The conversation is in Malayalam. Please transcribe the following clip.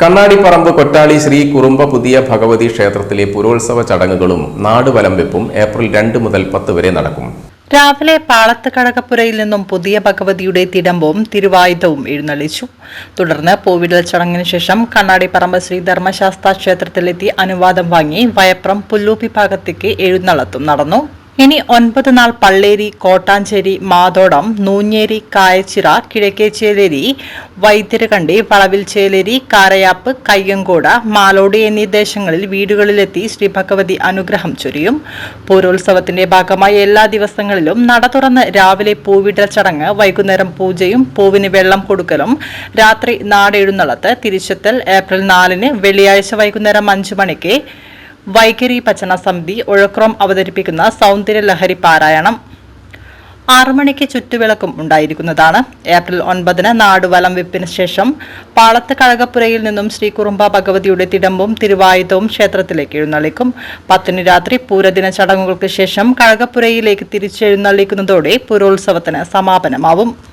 കണ്ണാടിപ്പറമ്പ് കൊട്ടാളി ശ്രീ കുറുമ്പ പുതിയ ഭഗവതി ക്ഷേത്രത്തിലെ പുരോത്സവ ചടങ്ങുകളും നാടുവലംവെപ്പും ഏപ്രിൽ രണ്ട് മുതൽ പത്ത് വരെ നടക്കും. രാവിലെ പാളത്ത് കടകപ്പുരയിൽ നിന്നും പുതിയ ഭഗവതിയുടെ തിടമ്പവും തിരുവായുധവും എഴുന്നള്ളിച്ചു. തുടർന്ന് പൂവിടൽ ചടങ്ങിന് ശേഷം കണ്ണാടിപ്പറമ്പ് ശ്രീ ധർമ്മശാസ്ത്ര ക്ഷേത്രത്തിലെത്തി അനുവാദം വാങ്ങി വയപ്രം പുല്ലൂപ്പി ഭാഗത്തേക്ക് എഴുന്നള്ളത്തും നടന്നു. ഇനി ഒൻപത് നാൾ പള്ളേരി കോട്ടാഞ്ചേരി മാതോടം നൂഞ്ഞേരി കായച്ചിറ കിഴക്കേച്ചേലേരി വൈദ്യരകണ്ടി വളവിൽ ചേലേരി കാരയാപ്പ് കയ്യങ്കോട് മാലോടി എന്നീ ദേശങ്ങളിൽ വീടുകളിലെത്തി ശ്രീ ഭഗവതി അനുഗ്രഹം ചൊരിയും. പൂരോത്സവത്തിന്റെ ഭാഗമായി എല്ലാ ദിവസങ്ങളിലും നട തുറന്ന് രാവിലെ പൂവിടൽ ചടങ്ങ് വൈകുന്നേരം പൂജയും പൂവിന് വെള്ളം കൊടുക്കലും രാത്രി നാടെഴുന്നള്ളത്ത് തിരിച്ചെത്തൽ ഏപ്രിൽ നാലിന് വെള്ളിയാഴ്ച വൈകുന്നേരം അഞ്ചു മണിക്ക് വൈഖരി പച്ചന സമിതി ഒഴക്രോം അവതരിപ്പിക്കുന്ന സൗന്ദര്യ ലഹരി പാരായണം ആറു മണിക്ക് ചുറ്റുവിളക്കും ഉണ്ടായിരിക്കുന്നതാണ്. ഏപ്രിൽ ഒൻപതിന് നാടുവലം വെപ്പിന് ശേഷം പാളത്ത് കഴകപ്പുരയിൽ നിന്നും ശ്രീ കുറുമ്പ ഭഗവതിയുടെ തിടമ്പും തിരുവായുധവും ക്ഷേത്രത്തിലേക്ക് എഴുന്നള്ളിക്കും. പത്തിന് രാത്രി പൂരദിന ചടങ്ങുകൾക്ക് ശേഷം കഴകപ്പുരയിലേക്ക് തിരിച്ചെഴുന്നള്ളിക്കുന്നതോടെ പുരോത്സവത്തിന് സമാപനമാവും.